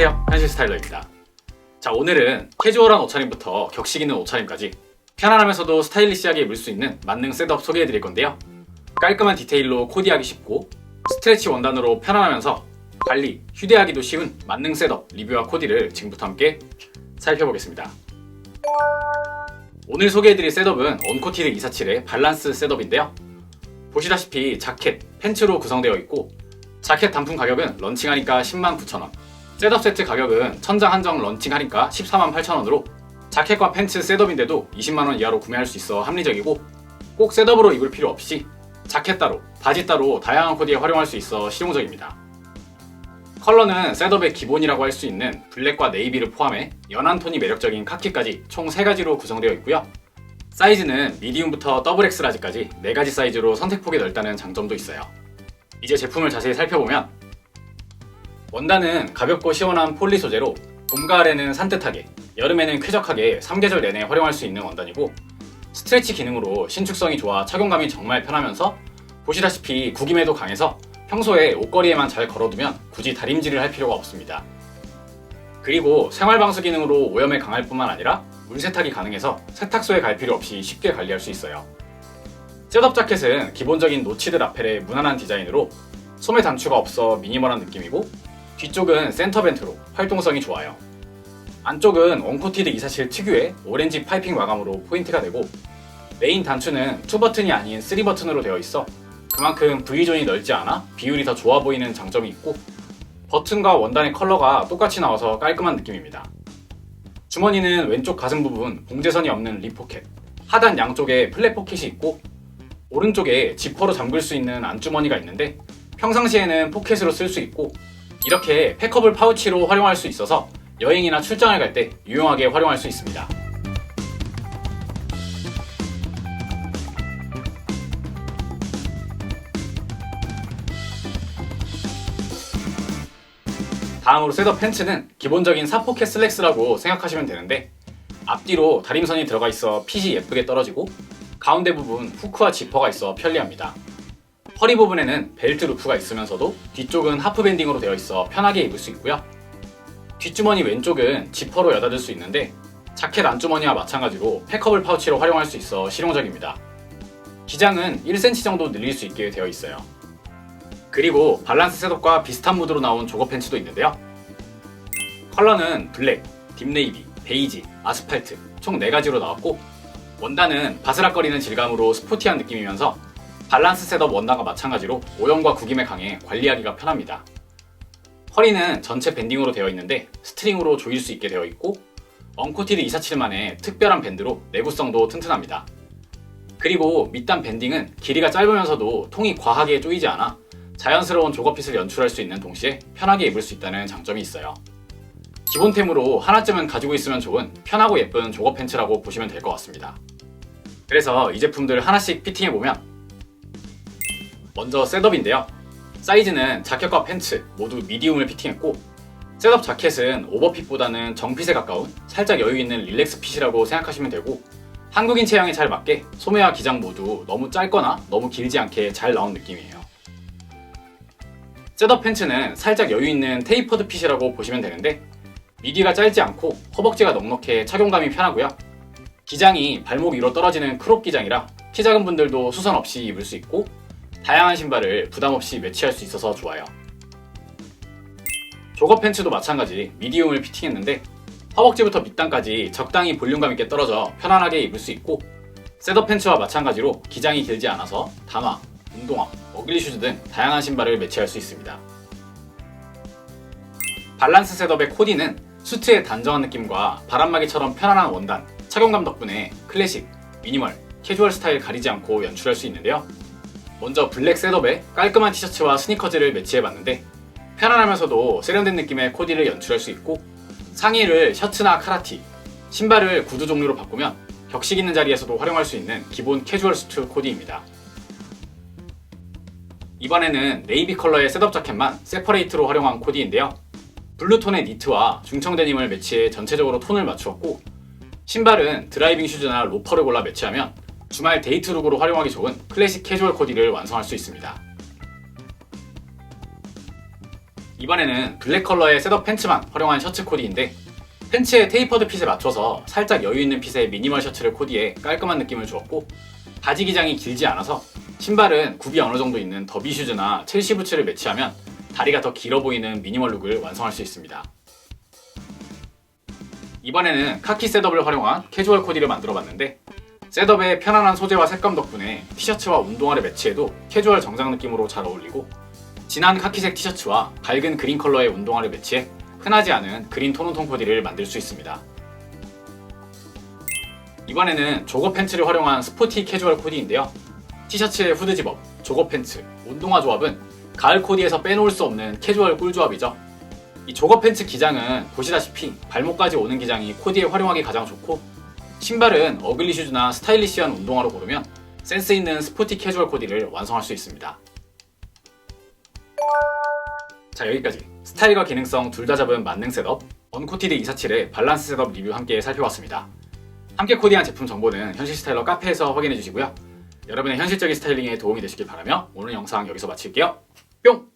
안녕하세요. 현실 스타일러입니다. 자 오늘은 캐주얼한 옷차림부터 격식 있는 옷차림까지 편안하면서도 스타일리시하게 입을 수 있는 만능 셋업 소개해 드릴 건데요. 깔끔한 디테일로 코디하기 쉽고 스트레치 원단으로 편안하면서 관리, 휴대하기도 쉬운 만능 셋업 리뷰와 코디를 지금부터 함께 살펴보겠습니다. 오늘 소개해드릴 셋업은 언코티드 247의 밸런스 셋업인데요. 보시다시피 자켓, 팬츠로 구성되어 있고 자켓 단품 가격은 런칭하니까 10만 9천원 셋업 세트 가격은 천장 한정 런칭하니까 14만 8천원으로 자켓과 팬츠 셋업인데도 20만원 이하로 구매할 수 있어 합리적이고 꼭 셋업으로 입을 필요 없이 자켓 따로, 바지 따로 다양한 코디에 활용할 수 있어 실용적입니다. 컬러는 셋업의 기본이라고 할 수 있는 블랙과 네이비를 포함해 연한 톤이 매력적인 카키까지 총 3가지로 구성되어 있고요. 사이즈는 미디움부터 더블 X 라지까지 4가지 사이즈로 선택폭이 넓다는 장점도 있어요. 이제 제품을 자세히 살펴보면 원단은 가볍고 시원한 폴리 소재로 봄, 가을에는 산뜻하게, 여름에는 쾌적하게 3계절 내내 활용할 수 있는 원단이고 스트레치 기능으로 신축성이 좋아 착용감이 정말 편하면서 보시다시피 구김에도 강해서 평소에 옷걸이에만 잘 걸어두면 굳이 다림질을 할 필요가 없습니다. 그리고 생활방수 기능으로 오염에 강할 뿐만 아니라 물 세탁이 가능해서 세탁소에 갈 필요 없이 쉽게 관리할 수 있어요. 셋업 자켓은 기본적인 노치드 라펠의 무난한 디자인으로 소매 단추가 없어 미니멀한 느낌이고 뒤쪽은 센터 벤트로 활동성이 좋아요. 안쪽은 원코티드 247 특유의 오렌지 파이핑 마감으로 포인트가 되고 메인 단추는 2버튼이 아닌 3버튼으로 되어 있어 그만큼 V존이 넓지 않아 비율이 더 좋아 보이는 장점이 있고 버튼과 원단의 컬러가 똑같이 나와서 깔끔한 느낌입니다. 주머니는 왼쪽 가슴 부분 봉제선이 없는 립 포켓 하단 양쪽에 플랫 포켓이 있고 오른쪽에 지퍼로 잠글 수 있는 안주머니가 있는데 평상시에는 포켓으로 쓸 수 있고 이렇게 팩커블 파우치로 활용할 수 있어서 여행이나 출장을 갈 때 유용하게 활용할 수 있습니다. 다음으로 셋업 팬츠는 기본적인 사포켓 슬랙스라고 생각하시면 되는데 앞뒤로 다림선이 들어가 있어 핏이 예쁘게 떨어지고 가운데 부분 후크와 지퍼가 있어 편리합니다. 허리 부분에는 벨트 루프가 있으면서도 뒤쪽은 하프 밴딩으로 되어 있어 편하게 입을 수 있고요. 뒷주머니 왼쪽은 지퍼로 여닫을 수 있는데 자켓 안주머니와 마찬가지로 팩커블 파우치로 활용할 수 있어 실용적입니다. 기장은 1cm 정도 늘릴 수 있게 되어 있어요. 그리고 밸런스 셋업과 비슷한 무드로 나온 조거 팬츠도 있는데요. 컬러는 블랙, 딥네이비, 베이지, 아스팔트 총 4가지로 나왔고 원단은 바스락거리는 질감으로 스포티한 느낌이면서 밸런스 셋업 원단과 마찬가지로 오염과 구김에 강해 관리하기가 편합니다. 허리는 전체 밴딩으로 되어 있는데 스트링으로 조일 수 있게 되어 있고 언코티드 247만의 특별한 밴드로 내구성도 튼튼합니다. 그리고 밑단 밴딩은 길이가 짧으면서도 통이 과하게 조이지 않아 자연스러운 조거핏을 연출할 수 있는 동시에 편하게 입을 수 있다는 장점이 있어요. 기본템으로 하나쯤은 가지고 있으면 좋은 편하고 예쁜 조거 팬츠라고 보시면 될 것 같습니다. 그래서 이 제품들 하나씩 피팅해보면 먼저 셋업인데요. 사이즈는 자켓과 팬츠 모두 미디움을 피팅했고 셋업 자켓은 오버핏보다는 정핏에 가까운 살짝 여유 있는 릴렉스 핏이라고 생각하시면 되고 한국인 체형에 잘 맞게 소매와 기장 모두 너무 짧거나 너무 길지 않게 잘 나온 느낌이에요. 셋업 팬츠는 살짝 여유 있는 테이퍼드 핏이라고 보시면 되는데 미디가 짧지 않고 허벅지가 넉넉해 착용감이 편하고요. 기장이 발목 위로 떨어지는 크롭 기장이라 키 작은 분들도 수선 없이 입을 수 있고 다양한 신발을 부담 없이 매치할 수 있어서 좋아요. 조거 팬츠도 마찬가지 미디움을 피팅했는데 허벅지부터 밑단까지 적당히 볼륨감 있게 떨어져 편안하게 입을 수 있고 셋업 팬츠와 마찬가지로 기장이 길지 않아서 다마, 운동화, 어글리 슈즈 등 다양한 신발을 매치할 수 있습니다. 밸런스 셋업의 코디는 수트의 단정한 느낌과 바람막이처럼 편안한 원단, 착용감 덕분에 클래식, 미니멀, 캐주얼 스타일 가리지 않고 연출할 수 있는데요. 먼저 블랙 셋업에 깔끔한 티셔츠와 스니커즈를 매치해봤는데 편안하면서도 세련된 느낌의 코디를 연출할 수 있고 상의를 셔츠나 카라티, 신발을 구두 종류로 바꾸면 격식 있는 자리에서도 활용할 수 있는 기본 캐주얼 수트 코디입니다. 이번에는 네이비 컬러의 셋업 자켓만 세퍼레이트로 활용한 코디인데요. 블루톤의 니트와 중청 데님을 매치해 전체적으로 톤을 맞추었고 신발은 드라이빙 슈즈나 로퍼를 골라 매치하면 주말 데이트 룩으로 활용하기 좋은 클래식 캐주얼 코디를 완성할 수 있습니다. 이번에는 블랙 컬러의 셋업 팬츠만 활용한 셔츠 코디인데 팬츠에 테이퍼드 핏에 맞춰서 살짝 여유 있는 핏의 미니멀 셔츠를 코디해 깔끔한 느낌을 주었고 바지 기장이 길지 않아서 신발은 굽이 어느 정도 있는 더비 슈즈나 첼시 부츠를 매치하면 다리가 더 길어 보이는 미니멀 룩을 완성할 수 있습니다. 이번에는 카키 셋업을 활용한 캐주얼 코디를 만들어 봤는데 셋업의 편안한 소재와 색감 덕분에 티셔츠와 운동화를 매치해도 캐주얼 정장 느낌으로 잘 어울리고 진한 카키색 티셔츠와 밝은 그린 컬러의 운동화를 매치해 흔하지 않은 그린 톤온톤 코디를 만들 수 있습니다. 이번에는 조거 팬츠를 활용한 스포티 캐주얼 코디인데요. 티셔츠의 후드 집업, 조거 팬츠, 운동화 조합은 가을 코디에서 빼놓을 수 없는 캐주얼 꿀 조합이죠. 이 조거 팬츠 기장은 보시다시피 발목까지 오는 기장이 코디에 활용하기 가장 좋고 신발은 어글리 슈즈나 스타일리시한 운동화로 고르면 센스 있는 스포티 캐주얼 코디를 완성할 수 있습니다. 자 여기까지 스타일과 기능성 둘 다 잡은 만능 셋업 언코티드 247의 밸런스 셋업 리뷰 함께 살펴봤습니다. 함께 코디한 제품 정보는 현실 스타일러 카페에서 확인해 주시고요. 여러분의 현실적인 스타일링에 도움이 되시길 바라며 오늘 영상 여기서 마칠게요. 뿅!